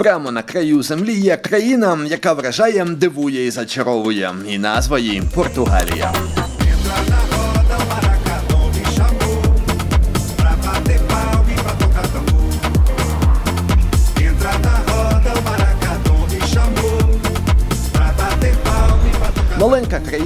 Прямо на краю землі є країна, яка вражає, дивує і зачаровує. І назва її Португалія.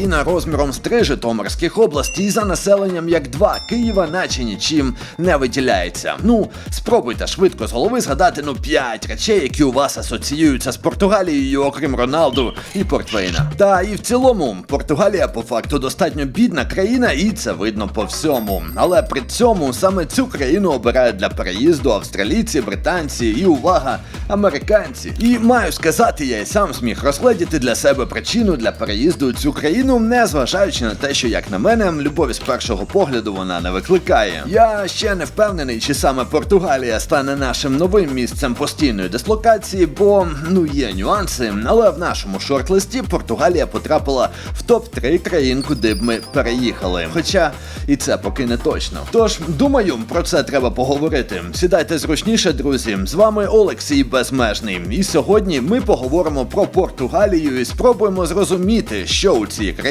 Країна розміром з три Житомирських області і за населенням як два Києва, наче нічим не виділяється. Ну, спробуйте швидко з голови згадати ну п'ять речей, які у вас асоціюються з Португалією, окрім Роналду і Портвейна. Та і в цілому Португалія по факту достатньо бідна країна, і це видно по всьому. Але при цьому саме цю країну обирають для переїзду австралійці, британці і увага, американці. І маю сказати, я й сам зміг розгледіти для себе причину для переїзду у цю країну, не зважаючи на те, що як на мене, любові з першого погляду вона не викликає. Я ще не впевнений, чи саме Португалія стане нашим новим місцем постійної дислокації, бо ну є нюанси. Але в нашому шорт-листі Португалія потрапила в топ-3 країн, куди б ми переїхали. Хоча і це поки не точно. Тож думаю, про це треба поговорити. Сідайте зручніше, друзі. З вами Олексій Безмежний. І сьогодні ми поговоримо про Португалію і спробуємо зрозуміти, що у цій країні,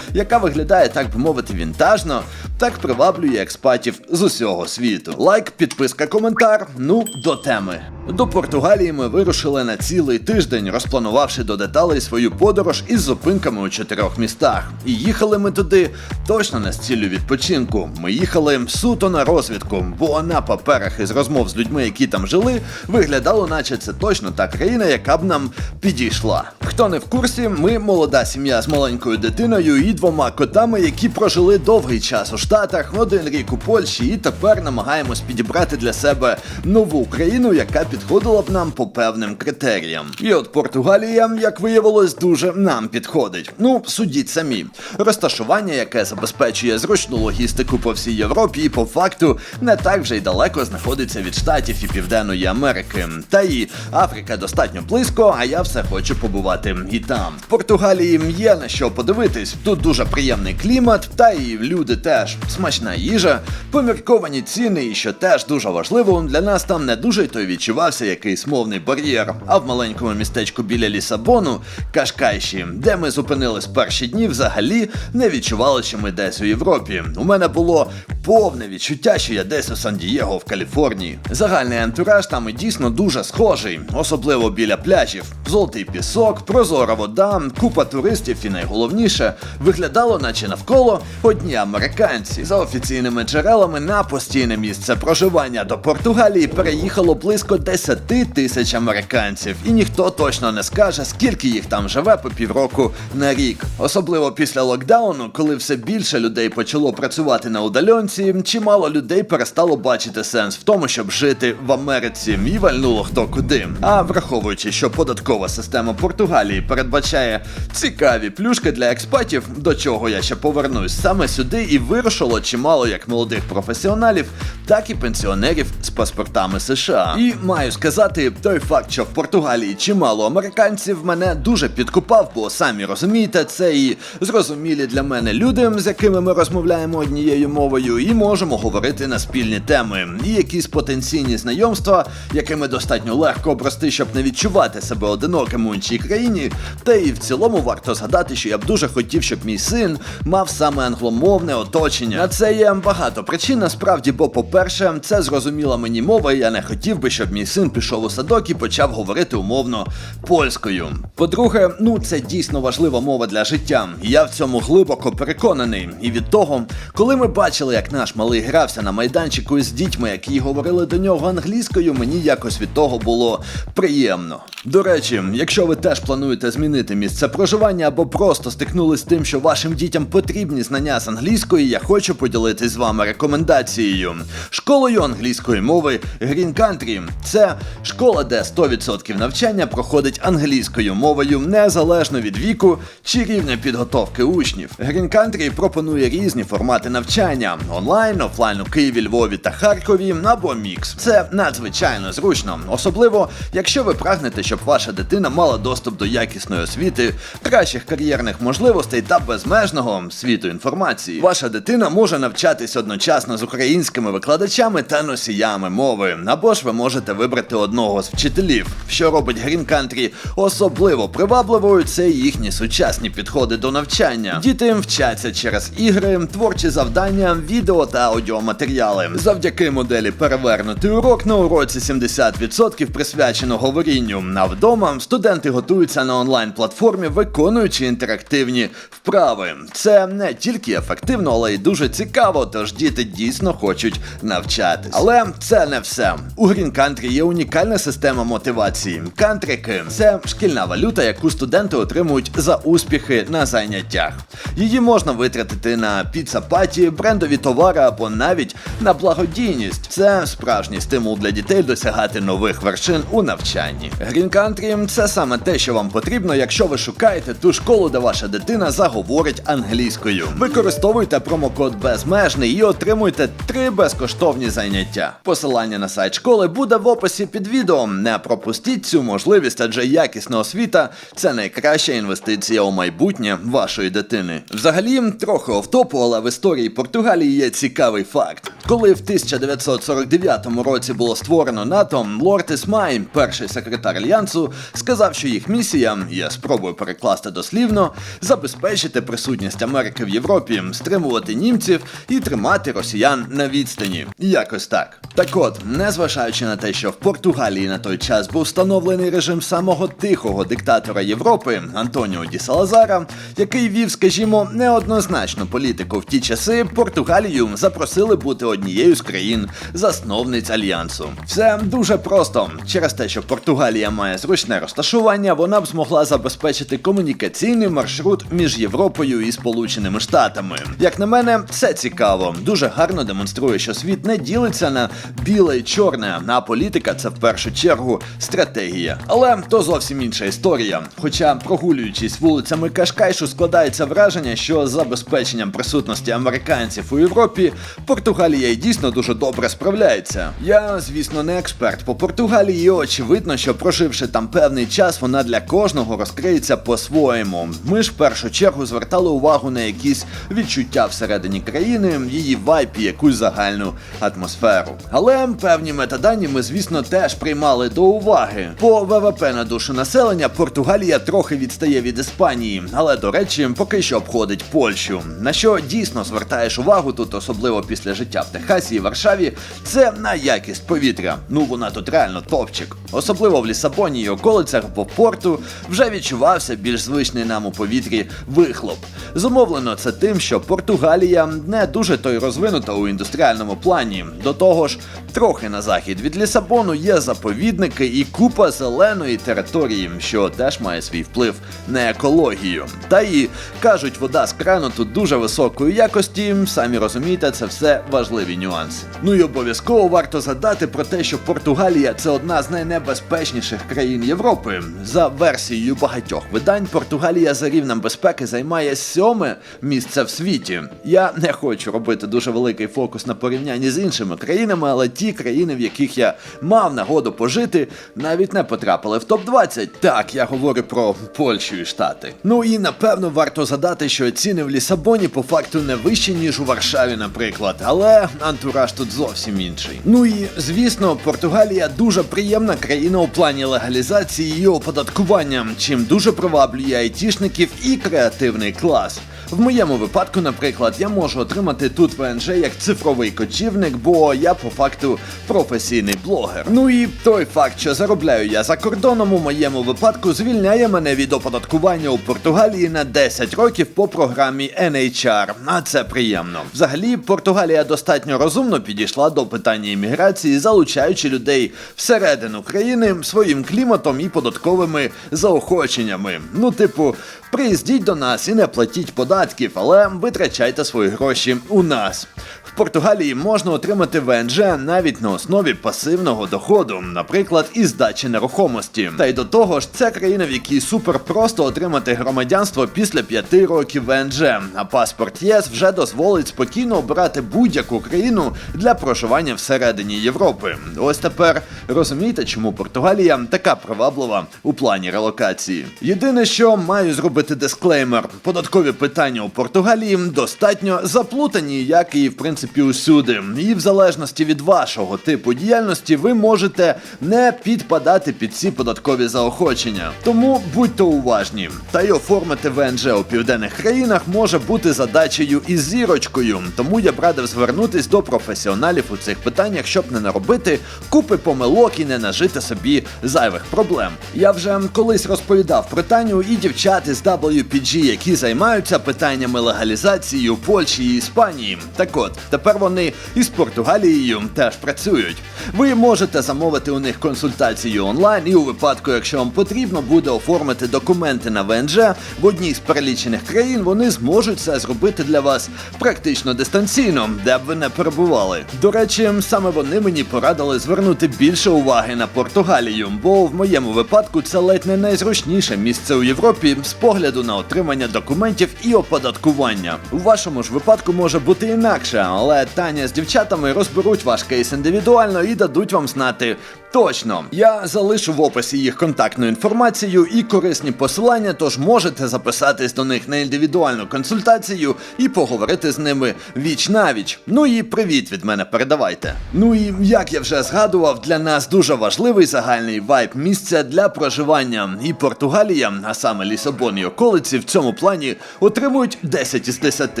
яка виглядає, так би мовити, вінтажно, так приваблює експатів з усього світу. Лайк, підписка, коментар. Ну, до теми. До Португалії ми вирушили на цілий тиждень, розпланувавши до деталей свою подорож із зупинками у чотирьох містах. І їхали ми туди точно не з ціллю відпочинку. Ми їхали суто на розвідку, бо на паперах із розмов з людьми, які там жили, виглядало, наче це точно та країна, яка б нам підійшла. Хто не в курсі, ми молода сім'я з маленькою дитиною і двома котами, які прожили довгий час у Штатах, один рік у Польщі, і тепер намагаємось підібрати для себе нову країну, яка підходила б нам по певним критеріям. І от Португалія, як виявилось, дуже нам підходить. Ну, судіть самі. Розташування, яке забезпечує зручну логістику по всій Європі, і по факту не так вже й далеко знаходиться від Штатів і Південної Америки. Та і Африка достатньо близько, а я все хочу побувати і там. В Португалії є на що подивитись. Тут дуже приємний клімат, та і люди теж смачна їжа, помірковані ціни, і що теж дуже важливо, для нас там не дуже й то й відчувався якийсь мовний бар'єр. А в маленькому містечку біля Лісабону, Кашкайші, де ми зупинились перші дні, взагалі не відчували, що ми десь у Європі. У мене було повне відчуття, що я десь у Сан-Дієго в Каліфорнії. Загальний антураж там і дійсно дуже схожий, особливо біля пляжів. Золотий пісок, прозора вода, купа туристів і найголовніше виглядало, наче навколо одні американці. За офіційними джерелами на постійне місце проживання до Португалії переїхало близько 10 тисяч американців, і ніхто точно не скаже, скільки їх там живе по півроку на рік. Особливо після локдауну, коли все більше людей почало працювати на удальонці, чимало людей перестало бачити сенс в тому, щоб жити в Америці, і вальнуло хто куди. А враховуючи, що податкова система Португалії передбачає цікаві плюшки для експатів, до чого я ще повернусь саме сюди і вирушило чимало як молодих професіоналів, так і пенсіонерів з паспортами США. І маю сказати, той факт, що в Португалії чимало американців мене дуже підкупав, бо самі розумієте, це і зрозумілі для мене люди, з якими ми розмовляємо однією мовою, і можемо говорити на спільні теми, і якісь потенційні знайомства, якими достатньо легко обрости, щоб не відчувати себе одиноким у іншій країні. Та і в цілому варто згадати, що я б дуже хотів, щоб мій син мав саме англомовне оточення. На це є багато причин, насправді, бо, по-перше, це зрозуміла мені мова, і я не хотів би, щоб мій син пішов у садок і почав говорити умовно польською. По-друге, ну це дійсно важлива мова для життя. Я в цьому глибоко переконаний. І від того, коли ми бачили, як наш малий грався на майданчику з дітьми, які говорили до нього англійською, мені якось від того було приємно. До речі, якщо ви теж плануєте змінити місце проживання або просто стикнулись з тим, що вашим дітям потрібні знання з англійської, я хочу поділитись з вами рекомендацією. Школою англійської мови Green Country – це школа, де 100% навчання проходить англійською мовою незалежно від віку чи рівня підготовки учнів. Green Country пропонує різні формати навчання онлайн, офлайн у Києві, Львові та Харкові або мікс. Це надзвичайно зручно, особливо якщо ви прагнете, щоб ваша дитина мала доступ до якісної освіти, кращих кар'єрних можливостей та безмежного світу інформації. Ваша дитина може навчатись одночасно з українськими викладачами та носіями мови, або ж ви можете вибрати одного з вчителів. Що робить Green Country особливо привабливою, це їхні сучасні підходи до навчання. Діти вчаться через ігри, творчі завдання, відео та аудіоматеріали. Завдяки моделі перевернутий урок на уроці 70% присвячено говорінню. А вдома студенти готуються на онлайн-платформі, виконуючи інтерактивні вправи. Це не тільки ефективно, але й дуже цікаво, тож діти дійсно хочуть навчатись. Але це не все. У Green Country є унікальна система мотивації. Кантрики це шкільна валюта, яку студенти отримують за успіхи на заняттях. Її можна витратити на піцапаті, брендові товари або навіть на благодійність. Це справжній стимул для дітей досягати нових вершин у навчанні. Green Country – це саме те, що вам потрібно, якщо ви шукаєте ту школу, де ваша дитина заговорить англійською. Використовуйте промокод безмежний і отримуйте три безкоштовні заняття. Посилання на сайт школи буде в описі під відео. Не пропустіть цю можливість, адже якісна освіта це найкраща інвестиція у майбутнє вашої дитини. Взагалі, трохи офтопу, але в історії Португалії є цікавий факт. Коли в 1949 році було створено НАТО, Лорд Ісмай, перший секретар альянсу, сказав, що їх місія, я спробую перекласти дослівно, забезпечити присутність Америки в Європі, стримувати німців і тримати росіян на відстані. Якось так. Так от, незважаючи на те, що в Португалії на той час був встановлений режим самого тихого диктатора Європи Антоніо Ді Салазара, який вів, скажімо, неоднозначну політику в ті часи, Португалію запросили бути однією з країн засновниць альянсу. Все дуже просто. Через те, що Португалія має зручне розташування, вона б змогла забезпечити комунікаційний маршрут між Європою і Сполученими Штатами. Як на мене, це цікаво. Дуже гарно демонструє, що світ не ділиться на біле і чорне, а політика це в першу чергу стратегія. Але то зовсім інша історія. Хоча, прогулюючись вулицями Кашкайшу, складається враження, що забезпеченням присутності американців у Європі Португалія й дійсно дуже добре справляється. Я, звісно, не експерт по Португалії, і очевидно, що проживши там певний час, вона для кожного розкриється по-своєму. Ми ж в першу чергу звертали увагу на якісь відчуття всередині країни, її вайп і якусь загальну атмосферу. Але певні метадані ми, звісно, теж приймали до уваги. По ВВП на душу населення Португалія трохи відстає від Іспанії, але до речі, поки що обходить Польщу. На що дійсно звертаєш увагу тут, особливо після життя в Техасі і Варшаві, це на якість повітря. Ну вона тут реально топчик. Особливо в Лісабоні і околицях, в порту вже відчувався більш звичний нам у повітрі вихлоп. Зумовлено це тим, що Португалія не дуже то й розвинута у індустріальному плані. До того ж, трохи на захід від Лісабону є заповідники і купа зеленої території, що теж має свій вплив на екологію. Та і кажуть, вода з крану тут дуже високої якості. Самі розумієте, це все важливі нюанси. Ну і обов'язково варто згадати про те, що Португалія це одна з найнебезпечніших країн Європи. За версією багатьох видань, Португалія за рівнем безпеки займає сьоме місце в світі. Я не хочу робити дуже великий фокус на порівнянні з іншими країнами, але ті країни, в яких я мав нагоду пожити, навіть не потрапили в топ-20. Так, я говорю про Польщу і Штати. Ну і напевно варто згадати, що ціни в Лісабоні по факту не вищі, ніж у Варшаві, наприклад, але антураж тут зовсім інший. Ну і звісно, Португалія дуже приємна країна у плані легалізації і оподаткування, чим дуже приваблює айтішників і креативний клас. В моєму випадку, наприклад, я можу отримати тут ВНЖ як цифровий кочівник, бо я по факту професійний блогер. Ну і той факт, що заробляю я за кордоном, у моєму випадку звільняє мене від оподаткування у Португалії на 10 років по програмі NHR, а це приємно. Взагалі, Португалія достатньо розумно підійшла до питання імміграції, залучаючи людей всередину країни своїм кліматом і податковими заохоченнями. Ну, типу, приїздіть до нас і не платіть податків, але витрачайте свої гроші у нас. В Португалії можна отримати ВНЖ навіть на основі пасивного доходу, наприклад, із здачі нерухомості. Та й до того ж, це країна, в якій супер просто отримати громадянство після 5 років ВНЖ. А паспорт ЄС вже дозволить спокійно обирати будь-яку країну для проживання всередині Європи. Ось тепер розумієте, чому Португалія така приваблива у плані релокації. Єдине, що маю зробити дисклеймер: податкові питання у Португалії достатньо заплутані, як і в принципі усюди. І в залежності від вашого типу діяльності ви можете не підпадати під ці податкові заохочення. Тому будьте уважні. Та й оформити ВНЖ у південних країнах може бути задачею із зірочкою. Тому я б радив звернутись до професіоналів у цих питаннях, щоб не наробити купи помилок і не нажити собі зайвих проблем. Я вже колись розповідав про Таню і дівчат із WPG, які займаються питаннями легалізації у Польщі і Іспанії. Так от, тепер вони із Португалією теж працюють. Ви можете замовити у них консультацію онлайн, і у випадку, якщо вам потрібно буде оформити документи на ВНЖ в одній з перелічених країн, вони зможуть це зробити для вас практично дистанційно, де б ви не перебували. До речі, саме вони мені порадили звернути більше уваги на Португалію, бо в моєму випадку це ледь не найзручніше місце у Європі з погляду на отримання документів і оподаткування. У вашому ж випадку може бути інакше, але Таня з дівчатами розберуть ваш кейс індивідуально і дадуть вам знати. Точно, я залишу в описі їх контактну інформацію і корисні посилання, тож можете записатись до них на індивідуальну консультацію і поговорити з ними віч навіч. Ну і привіт від мене передавайте. Ну і як я вже згадував, для нас дуже важливий загальний вайб місця для проживання. І Португалія, а саме Лісабон і околиці, в цьому плані отримують 10 із 10.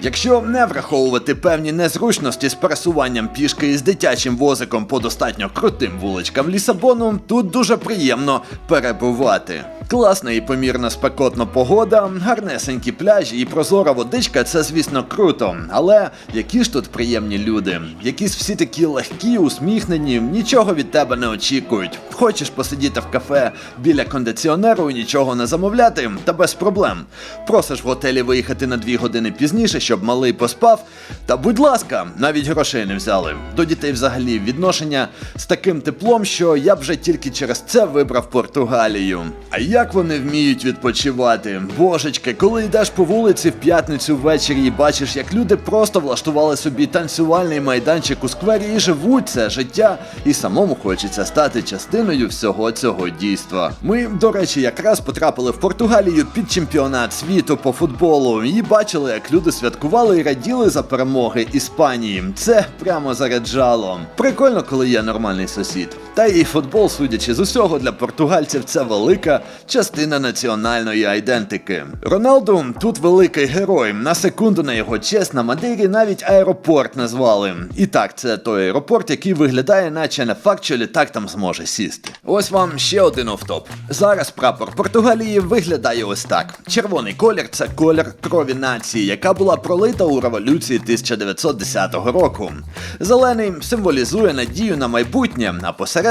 Якщо не враховувати певні незручності з пересуванням пішки із дитячим возиком по достатньо крутим вуличкам Лісабону, тут дуже приємно перебувати. Класна і помірно спекотна погода, гарнесенькі пляжі і прозора водичка це, звісно, круто. Але які ж тут приємні люди, якісь всі такі легкі, усміхнені, нічого від тебе не очікують. Хочеш посидіти в кафе біля кондиціонеру і нічого не замовляти, та без проблем. Просиш в готелі виїхати на дві години пізніше, щоб малий поспав. Та будь ласка, навіть грошей не взяли. До дітей взагалі відношення з таким теплом, що я вже тільки через це вибрав Португалію. А як вони вміють відпочивати? Божечки, коли йдеш по вулиці в п'ятницю ввечері і бачиш, як люди просто влаштували собі танцювальний майданчик у сквері і живуть це життя, і самому хочеться стати частиною всього цього дійства. Ми, до речі, якраз потрапили в Португалію під чемпіонат світу по футболу і бачили, як люди святкували і раділи за перемоги Іспанії. Це прямо заряджало. Прикольно, коли є нормальний сусід. Та і футбол, судячи з усього, для португальців це велика частина національної айдентики. Роналду тут великий герой. На секунду на його честь на Мадейрі навіть аеропорт назвали. І так, це той аеропорт, який виглядає, наче не факт, що літак там зможе сісти. Ось вам ще один офтоп. Зараз прапор Португалії виглядає ось так: червоний колір це колір крові нації, яка була пролита у революції 1910 року. Зелений символізує надію на майбутнє, а посередині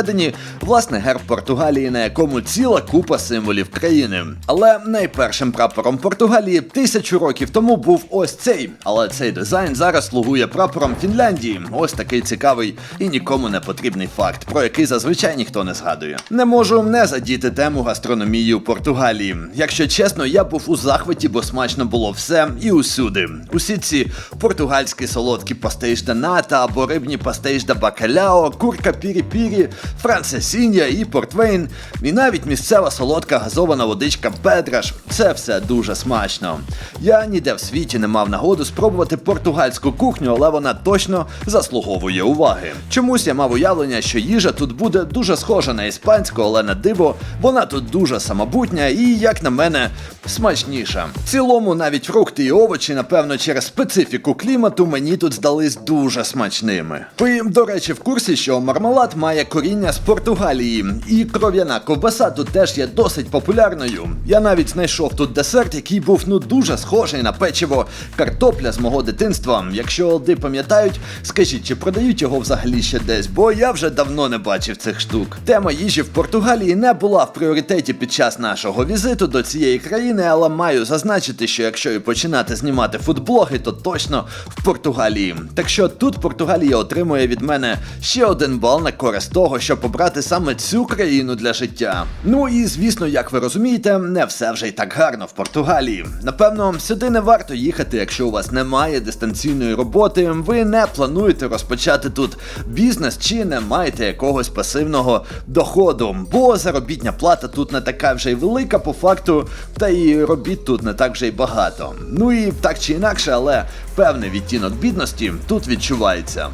власне герб Португалії, на якому ціла купа символів країни. Але найпершим прапором Португалії тисячу років тому був ось цей. Але цей дизайн зараз слугує прапором Фінляндії. Ось такий цікавий і нікому не потрібний факт, про який зазвичай ніхто не згадує. Не можу не задіти тему гастрономії у Португалії. Якщо чесно, я був у захваті, бо смачно було все і усюди. Усі ці португальські солодкі пастейш ната або рибні пастейш де бакаляо, курка пірі-пірі, францесіння і портвейн, і навіть місцева солодка газована водичка Бедраш. Це все дуже смачно. Я ніде в світі не мав нагоду спробувати португальську кухню, але вона точно заслуговує уваги. Чомусь я мав уявлення, що їжа тут буде дуже схожа на іспанську, але на диво вона тут дуже самобутня і, як на мене, смачніша. В цілому, навіть фрукти і овочі, напевно, через специфіку клімату мені тут здались дуже смачними. Ви, до речі, в курсі, що мармелад має коріння з Португалії, і кров'яна ковбаса тут теж є досить популярною. Я навіть знайшов тут десерт, який був ну дуже схожий на печиво картопля з мого дитинства. Якщо олди пам'ятають, скажіть, чи продають його взагалі ще десь, бо я вже давно не бачив цих штук. Тема їжі в Португалії не була в пріоритеті під час нашого візиту до цієї країни, але маю зазначити, що якщо і починати знімати фудблоги, то точно в Португалії. Так що тут Португалія отримує від мене ще один бал на користь того, щоб обрати саме цю країну для життя. Ну і звісно, як ви розумієте, не все вже й так гарно в Португалії. Напевно, сюди не варто їхати, якщо у вас немає дистанційної роботи, ви не плануєте розпочати тут бізнес чи не маєте якогось пасивного доходу, бо заробітня плата тут не така вже й велика по факту, та і робіт тут не так вже й багато. Ну і так чи інакше, але певний відтінок бідності тут відчувається.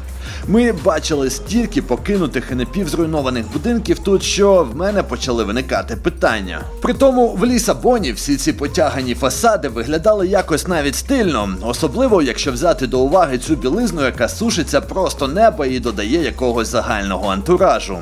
Ми бачили стільки покинутих і напівзруйнованих будинків тут, що в мене почали виникати питання. Притому в Лісабоні всі ці потягані фасади виглядали якось навіть стильно, особливо якщо взяти до уваги цю білизну, яка сушиться просто неба і додає якогось загального антуражу.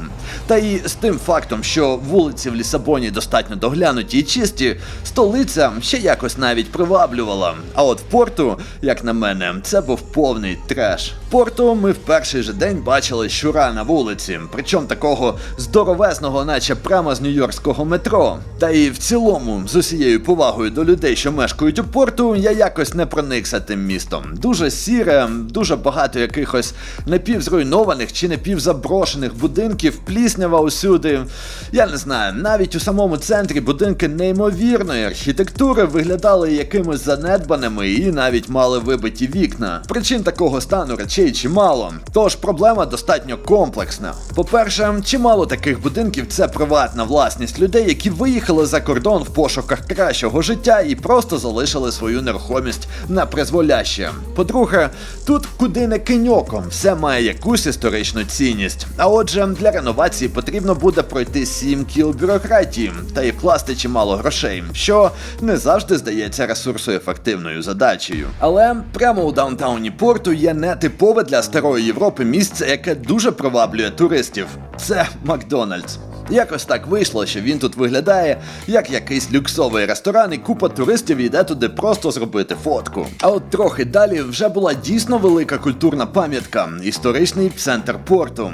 Та і з тим фактом, що вулиці в Лісабоні достатньо доглянуті і чисті, столиця ще якось навіть приваблювала. А от в порту, як на мене, це був повний треш. Порту ми в перший же день бачили щура на вулиці, причому такого здоровезного, наче прямо з нью-йоркського метро. Та і в цілому, з усією повагою до людей, що мешкають у порту, я якось не проникся тим містом. Дуже сіре, дуже багато якихось напівзруйнованих чи напівзаброшених будинків, пліснява усюди. Я не знаю, навіть у самому центрі будинки неймовірної архітектури виглядали якимось занедбаними і навіть мали вибиті вікна. Причин такого стану речей чимало. Тож проблема достатньо комплексна. По-перше, чимало таких будинків це приватна власність людей, які виїхали за кордон в пошуках кращого життя і просто залишили свою нерухомість на призволяще. По-друге, тут куди не киньоком, все має якусь історичну цінність. А отже, для реновації потрібно буде пройти 7 кіл бюрократії та й вкласти чимало грошей, що не завжди здається ресурсоефективною задачею. Але прямо у даунтауні порту є нетипове для старої Європи місце, яке дуже приваблює туристів. Це Макдональдс. Якось так вийшло, що він тут виглядає як якийсь люксовий ресторан, і купа туристів йде туди просто зробити фотку. А от трохи далі вже була дійсно велика культурна пам'ятка історичний центр порту.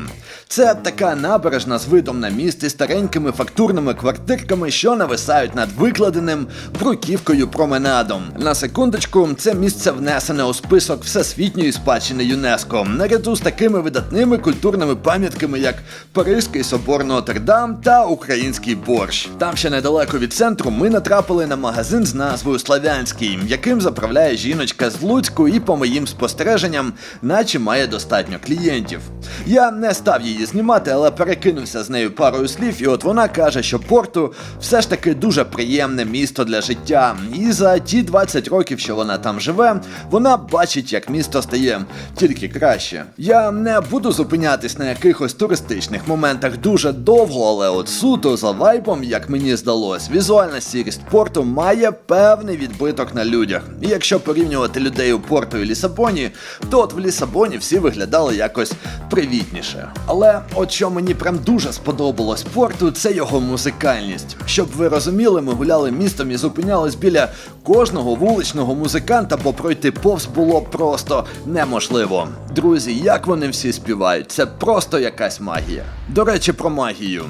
Це така набережна з видом на міст старенькими фактурними квартирками, що нависають над викладеним бруківкою променадом. На секундочку, це місце внесене у список всесвітньої спадщини ЮНЕСКО, наряду з такими видатними культурними пам'ятками, як Паризький собор Нотр-Дам та український борщ. Там ще недалеко від центру ми натрапили на магазин з назвою Славянський, яким заправляє жіночка з Луцьку, і по моїм спостереженням, наче має достатньо клієнтів. Я не став її знімати, але перекинувся з нею парою слів, і от вона каже, що порту все ж таки дуже приємне місто для життя. І за ті 20 років, що вона там живе, вона бачить, як місто стає тільки краще. Я не буду зупинятись на якихось туристичних моментах дуже довго, але от суто за вайбом, як мені здалось, візуальна сірість порту має певний відбиток на людях. І якщо порівнювати людей у порту і Лісабоні, то от в Лісабоні всі виглядали якось привітніше. Але от що мені прям дуже сподобалось порту, це його музикальність. Щоб ви розуміли, ми гуляли містом і зупинялись біля кожного вуличного музиканта, бо пройти повз було просто неможливо. Друзі, як вони всі співають, це просто якась магія. До речі, про магію.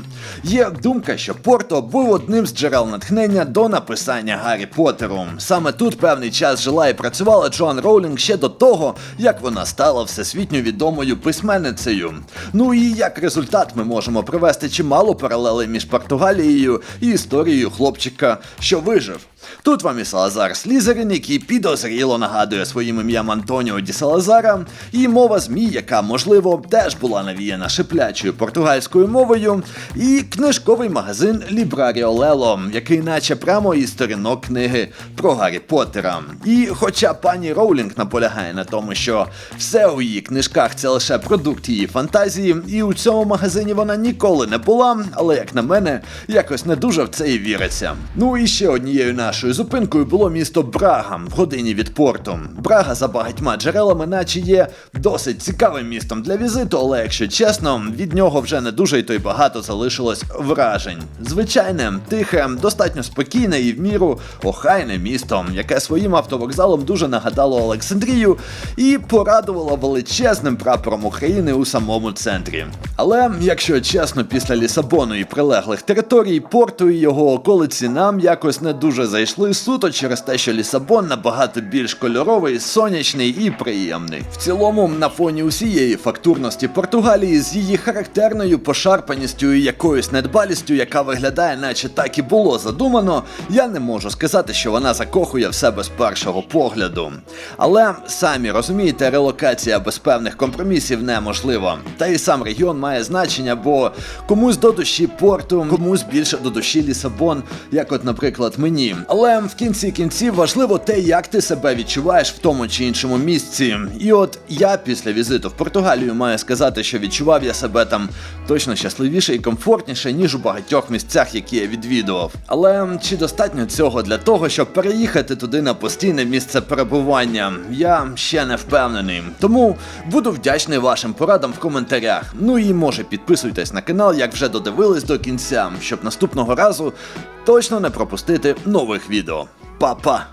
Є думка, що Порто був одним з джерел натхнення до написання Гаррі Поттеру. Саме тут певний час жила і працювала Джоан Роулінг ще до того, як вона стала всесвітньо відомою письменницею. Ну і як результат ми можемо привести чимало паралелей між Португалією і історією хлопчика, що вижив. Тут вам і Салазар Слізерин, який підозріло нагадує своїм ім'ям Антоніо Ді Салазара, і мова змій, яка, можливо, теж була навіяна шиплячою португальською мовою, і книжковий магазин Лібраріо Лело, який наче прямо із сторінок книги про Гаррі Поттера. І хоча пані Роулінг наполягає на тому, що все у її книжках це лише продукт її фантазії, і у цьому магазині вона ніколи не була, але як на мене, якось не дуже в це і віриться. Ну і ще однією нашою нашою зупинкою було місто Брага в годині від порту. Брага за багатьма джерелами, наче є досить цікавим містом для візиту, але якщо чесно, від нього вже не дуже й то й багато залишилось вражень. Звичайне, тихе, достатньо спокійне і в міру охайне місто, яке своїм автовокзалом дуже нагадало Олександрію і порадувало величезним прапором України у самому центрі. Але, якщо чесно, після Лісабону і прилеглих територій, порту і його околиці нам якось не дуже зайшли суто через те, що Лісабон набагато більш кольоровий, сонячний і приємний. В цілому, на фоні усієї фактурності Португалії з її характерною пошарпаністю і якоюсь недбалістю, яка виглядає, наче так і було задумано, я не можу сказати, що вона закохує в себе з першого погляду. Але самі розумієте, релокація без певних компромісів неможлива. Та і сам регіон має значення, бо комусь до душі порту, комусь більше до душі Лісабон, як от, наприклад, мені. Але в кінці кінців важливо те, як ти себе відчуваєш в тому чи іншому місці. І от я після візиту в Португалію маю сказати, що відчував я себе там точно щасливіше і комфортніше, ніж у багатьох місцях, які я відвідував. Але чи достатньо цього для того, щоб переїхати туди на постійне місце перебування? Я ще не впевнений. Тому буду вдячний вашим порадам в коментарях. Ну і може підписуйтесь на канал, як вже додивились до кінця, щоб наступного разу точно не пропустити нових відео. Па-па!